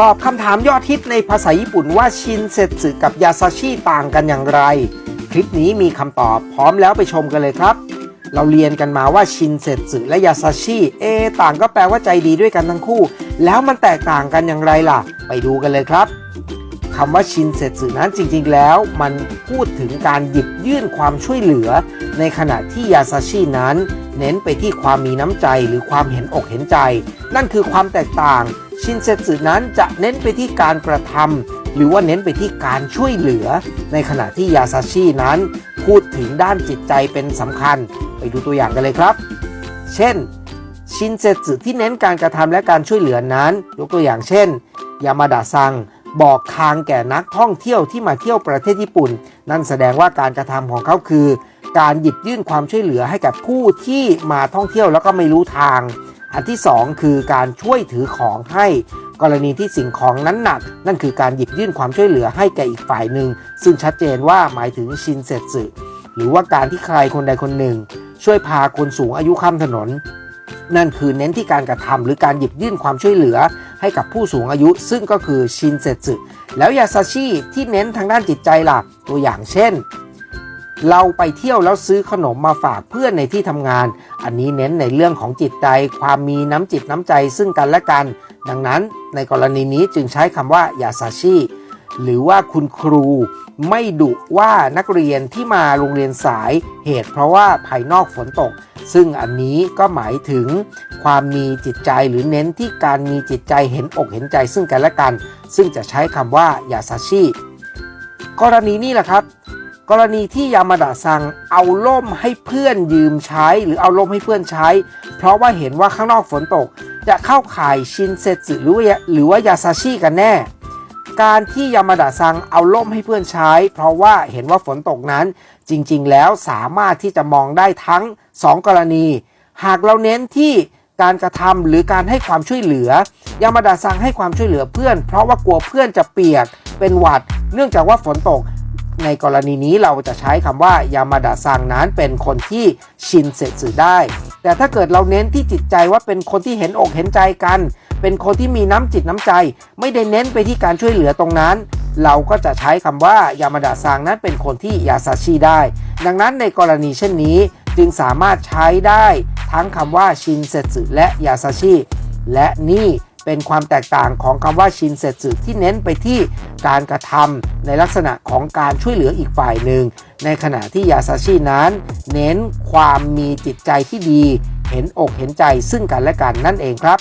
ตอบคำถามยอดฮิตในภาษาญี่ปุ่นว่าชินเซสึกับยาซาชิต่างกันอย่างไร คลิปนี้มีคำตอบพร้อมแล้วไปชมกันเลยครับ เราเรียนกันมาว่าชินเซสึและยาซาชิเอต่างก็แปลว่าใจดีด้วยกันทั้งคู่ แล้วมันแตกต่างกันอย่างไรล่ะ ไปดูกันเลยครับคำว่าชินเซสึนั้นจริงๆ แล้วมันพูดถึงการหยิบยื่นความช่วยเหลือ ในขณะที่ยาซาชินั้น เน้นไปที่ความมีน้ำใจหรือความเห็นอกเห็นใจ นั่นคือความแตกต่าง ชินเซสึนั้นจะเน้นไปที่การกระทำหรือว่าเน้นไปที่การช่วยเหลือ ในขณะที่ยาซาชินั้น พูดถึงด้านจิตใจเป็นสำคัญ ไปดูตัวอย่างกันเลยครับ เช่น ชินเซสึที่เน้นการกระทำและการช่วยเหลือนั้น ยกตัวอย่างเช่น ยามาดะซังบอกทางแก่นักท่องเที่ยวที่มาเที่ยวประเทศญี่ปุ่น นั่นแสดงว่าการกระทำของเขาคือ การหยิบยื่นความช่วยเหลือให้กับผู้ที่มาท่องเที่ยวแล้วก็ไม่รู้ทาง อันที่สองคือการช่วยถือของให้กรณีที่สิ่งของนั้นหนัก นั่นคือการหยิบยื่นความช่วยเหลือให้แก่อีกฝ่ายหนึ่ง ซึ่งชัดเจนว่าหมายถึงชินเซสึหรือว่าการที่ใครคนใดคนหนึ่ง ช่วยพาคนสูงอายุข้ามถนน นั่นคือเน้นที่การกระทำหรือการหยิบยื่นความช่วยเหลือ ให้กับผู้สูงอายุ ซึ่งก็คือชินเซสึแล้วยาซาชิที่เน้นทางด้านจิตใจล่ะตัวอย่างเช่น เราไปเที่ยวแล้วซื้อขนมมาฝากเพื่อนในที่ทำงาน อันนี้เน้นในเรื่องของจิตใจ ความมีน้ำจิตน้ำใจซึ่งกันและกัน ดังนั้นในกรณีนี้จึงใช้คำว่ายาซาชิหรือว่าคุณครูไม่ดุว่านักเรียนที่มาโรงเรียนสายเหตุเพราะว่าภายนอกฝนตก ซึ่งอันนี้ก็หมายถึงความมีจิตใจหรือเน้นที่การมีจิตใจเห็นอกเห็นใจซึ่งกันและกัน ซึ่งจะใช้คำว่ายาซาชิกรณีนี้แหละครับ กรณีที่ยามาดะซังเอาล่มให้เพื่อนยืมใช้ หรือเอาล่มให้เพื่อนใช้ เพราะว่าเห็นว่าข้างนอกฝนตก จะเข้าข่ายชินเซสึหรือว่าหรือว่ายาซาชิกันแน่ การที่ยามาดะซังเอาล่มให้เพื่อนใช้ เพราะว่าเห็นว่าฝนตกนั้น จริงๆ แล้วสามารถที่จะมองได้ทั้ง 2 กรณี หากเราเน้นที่การกระทำหรือการให้ความช่วยเหลือยามาดะซังให้ความช่วยเหลือเพื่อน เพราะว่ากลัวเพื่อนจะเปียกเป็นหวัด เนื่องจากว่าฝนตก ในกรณีนี้เราจะใช้คำว่ายามาดะซังนั้นเป็นคนที่ชินเซสึได้ แต่ถ้าเกิดเราเน้นที่จิตใจว่าเป็นคนที่เห็นอกเห็นใจกัน เป็นคนที่มีน้ำจิตน้ำใจ ไม่ได้เน้นไปที่การช่วยเหลือตรงนั้น เราก็จะใช้คำว่ายามาดะซังนั้นเป็นคนที่ยาซาชิได้ ดังนั้นในกรณีเช่นนี้จึงสามารถใช้ได้ทั้งคำว่าชินเซสึและยาซาชิและนี่ เป็นความแตกต่างของคำว่าชินเซสึที่เน้นไปที่การกระทำในลักษณะของการช่วยเหลืออีกฝ่ายหนึ่ง ในขณะที่ยาซาชินั้น เน้นความมีจิตใจที่ดี เห็นอกเห็นใจซึ่งกันและกันนั่นเองครับ